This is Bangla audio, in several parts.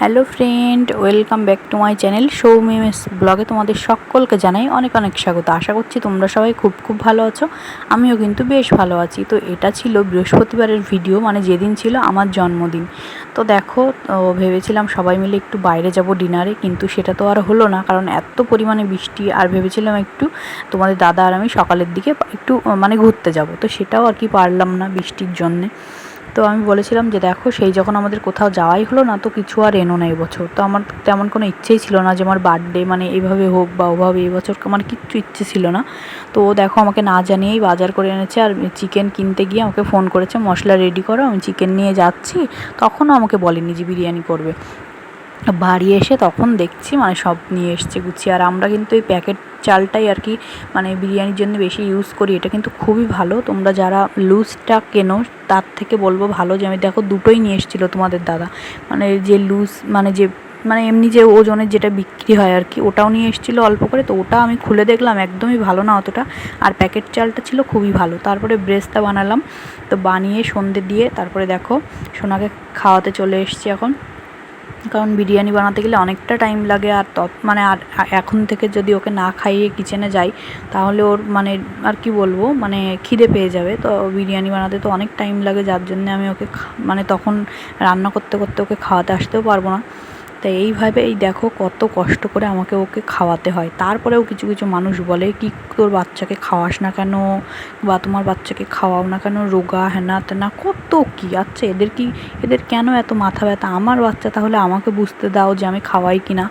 Hello friend, welcome back to my channel সৌমিমেস ব্লগে তোমাদের সকলকে জানাই অনেক অনেক স্বাগত। আশা করছি তোমরা সবাই খুব খুব ভালো আছো, আমিও কিন্তু বেশ ভালো আছি। তো এটা ছিল বৃহস্পতিবারের ভিডিও মানে যেদিন ছিল আমার জন্মদিন। তো দেখো ভেবেছিলাম সবাই মিলে একটু বাইরে যাব ডিনারে, কিন্তু সেটা তো আর হলো না, কারণ এত পরিমাণে বৃষ্টি, আর ভেবেছিলাম একটু তোমাদের দাদা আর আমি সকালের দিকে একটু মানে ঘুরতে যাব। তো সেটাও আর কি পারলাম না বৃষ্টির জন্যে। তো আমি বলেছিলাম যে, দেখো, সেই যখন আমাদের কোথাও যাওয়াই হলো না, তো কিছু আর এনো না এবছর। তো আমার তেমন কোনো ইচ্ছেই ছিল না যে, আমার বার্থডে মানে এভাবে হোক বা ওভাবে এবছর আমার কিচ্ছু ইচ্ছে ছিল না। তো ও দেখো, আমাকে না জানিয়েই বাজার করে এনেছে আর চিকেন কিনতে গিয়ে আমাকে ফোন করেছে, মশলা রেডি করো, আমি চিকেন নিয়ে যাচ্ছি। তখনও আমাকে বলেনি যে, বিরিয়ানি করবে। বাড়ি এসে তখন দেখছি মানে সব নিয়ে এসছে গুছিয়ে। আর আমরা কিন্তু এই প্যাকেট চালটাই আর কি মানে বিরিয়ানির জন্য বেশি ইউজ করি। এটা কিন্তু খুবই ভালো। তোমরা যারা লুজটা কেনো, তার থেকে বলব ভালো যে, আমি দেখো দুটোই নিয়ে এসেছিল তোমাদের দাদা। মানে যে লুজ মানে যে মানে এমনি যে ওজনের যেটা বিক্রি হয় আর কি, ওটাও নিয়ে এসেছিল অল্প করে। তো ওটা আমি খুলে দেখলাম, একদমই ভালো না অতটা। আর প্যাকেট চালটা ছিল খুবই ভালো। তারপরে ব্রেসটা বানালাম। তো বানিয়ে সন্ধে দিয়ে তারপরে দেখো, সোনাকে খাওয়াতে চলে এসছি এখন। কারণ বিরিয়ানি বানাতে গেলে অনেকটা টাইম লাগে আর তত মানে আর এখন থেকে যদি ওকে না খাইয়ে কিচেনে যাই, তাহলে ওর মানে আর কি বলব মানে খিদে পেয়ে যাবে। তো বিরিয়ানি বানাতে তো অনেক টাইম লাগে, যার জন্য আমি ওকে মানে তখন রান্না করতে করতে ওকে খাওয়াতে আসতেও পারব না। তো এইভাবে এই দেখো কত কষ্ট করে আমাকে ওকে খাওয়াতে হয়। তারপরেও কিছু কিছু মানুষ বলে, কি তোর বাচ্চাকে খাওয়াস না কেন? বা তোমার বাচ্চাকে খাওয়াও না কেন? রোগা, হেনা তেনা, কত কী? আচ্ছা এদের কি, এদের কেন এত মাথা ব্যথা? আমার বাচ্চা তাহলে আমাকে বুঝতে দাও যে আমি খাওয়াই কি না।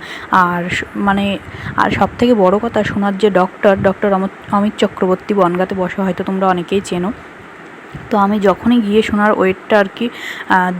আর মানে আর সব থেকে বড়ো কথা শোনার যে ডক্টর ডক্টর অমিত চক্রবর্তী বনগাতে বসে, হয়তো তোমরা অনেকেই চেনো তো আমি যখনই গিয়ে সোনার ওয়েটটা আর কি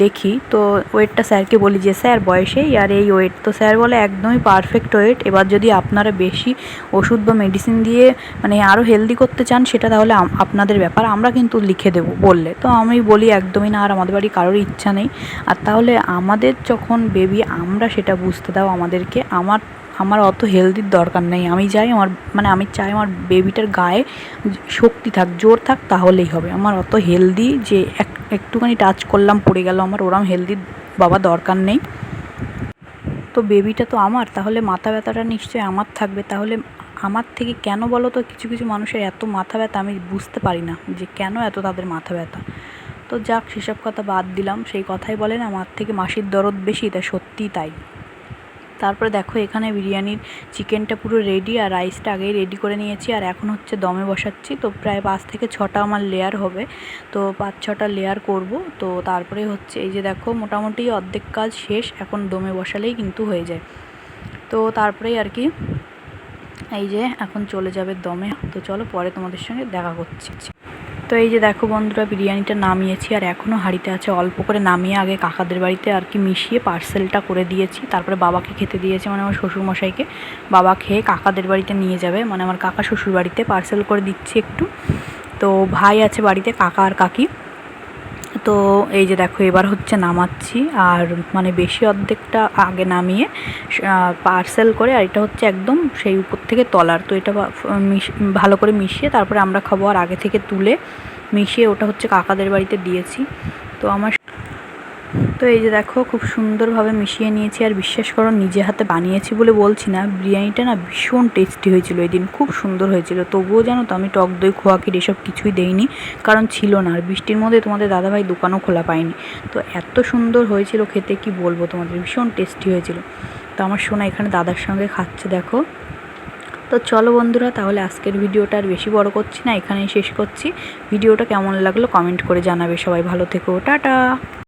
দেখি, তো ওয়েটটা স্যারকে বলি যে, স্যার বয়সেই আর এই ওয়েট। তো স্যার বলে, একদমই পারফেক্ট ওয়েট। এবার যদি আপনারা বেশি ওষুধ বা মেডিসিন দিয়ে মানে আরও হেলদি করতে চান, সেটা তাহলে আপনাদের ব্যাপার। আমরা কিন্তু লিখে দেবো, বললে। তো আমি বলি, একদমই না, আর আমাদের বাড়ি কারোর ইচ্ছা নেই। আর তাহলে আমাদের যখন বেবি আমরা সেটা বুঝতে দাও আমাদেরকে। আমার আমার অত হেলদির দরকার নেই। আমি চাই আমার মানে আমি চাই আমার বেবিটার গায়ে শক্তি থাক, জোর থাক তাহলেই হবে। আমার অত হেলদি যে এক, একটুখানি টাচ করলাম, পড়ে গেল আমার, ওরম হেলদি বাবা দরকার নেই। তো বেবিটা তো আমার, তাহলে মাথা ব্যথাটা নিশ্চয়ই আমার থাকবে। তাহলে আমার থেকে কেন বলো তো, কিছু কিছু মানুষের এত মাথা ব্যথা আমি বুঝতে পারি না যে কেন এত তাদের মাথা ব্যথা। তো যাক, সেসব কথা বাদ দিলাম। সেই কথাই বলে না, আমার থেকে মাসির দরদ বেশি তা সত্যিই তাই। তারপরে দেখো এখানে বিরিয়ানির চিকেনটা পুরো রেডি আর রাইসটা আগেই রেডি করে নিয়েছি। আর এখন হচ্ছে দমে বসাচ্ছি। তো প্রায় পাঁচ থেকে ছটা আমার লেয়ার হবে। তো পাঁচ ছটা লেয়ার করব। তো তারপরে হচ্ছে এই যে দেখো মোটামুটি অর্ধেক কাজ শেষ। এখন দমে বসালেই কিন্তু হয়ে যায়। তো তারপরেই আর কি এই যে এখন চলে যাবে দমে। তো চলো পরে তোমাদের সঙ্গে দেখা করছি। তো এই যে দেখো বন্ধুরা, বিরিয়ানিটা নামিয়েছি আর এখনও হাঁড়িতে আছে। অল্প করে নামিয়ে আগে কাকাদের বাড়িতে আর কি মিশিয়ে পার্সেলটা করে দিয়েছি। তারপরে বাবাকে খেতে দিয়েছি মানে আমার শ্বশুরমশাইকে। বাবা খেয়ে কাকাদের বাড়িতে নিয়ে যাবে মানে আমার কাকা শ্বশুর বাড়িতে পার্সেল করে দিচ্ছি একটু। তো ভাই আছে বাড়িতে, কাকা আর কাকি। তো এই যে দেখো, এবার হচ্ছে নামাচ্ছি। আর মানে বেশি অর্ধেকটা আগে নামিয়ে পার্সেল করে, আর এটা হচ্ছে একদম সেই উপর থেকে তলার। তো এটা ভালো করে মিশিয়ে তারপরে আমরা খাব। আর আগে থেকে তুলে মিশিয়ে ওটা হচ্ছে কাকাদের বাড়িতে দিয়েছি। তো আমার তো এই যে দেখো, খুব সুন্দরভাবে মিশিয়ে নিয়েছি আর বিশ্বাস করো নিজে হাতে বানিয়েছি বলে বলছি না, বিরিয়ানিটা না ভীষণ টেস্টি হয়েছিল এই দিন খুব সুন্দর হয়েছিল। তবুও জানো তো আমি টক দই খোয়াকির এসব কিছুই দেইনি, কারণ ছিল না আর বৃষ্টির মধ্যে তোমাদের দাদাভাই দোকানও খোলা পায়নি। তো এত সুন্দর হয়েছিল খেতে, কি বলব তোমাদের, ভীষণ টেস্টি হয়েছিল। তো আমার শোনা এখানে দাদার সঙ্গে খাচ্ছে দেখো। তো চলো বন্ধুরা, তাহলে আজকের ভিডিওটা আর বেশি বড় করছি না, এখানেই শেষ করছি। ভিডিওটা কেমন লাগল কমেন্ট করে জানাবে সবাই, ভালো থেকো, টাটা!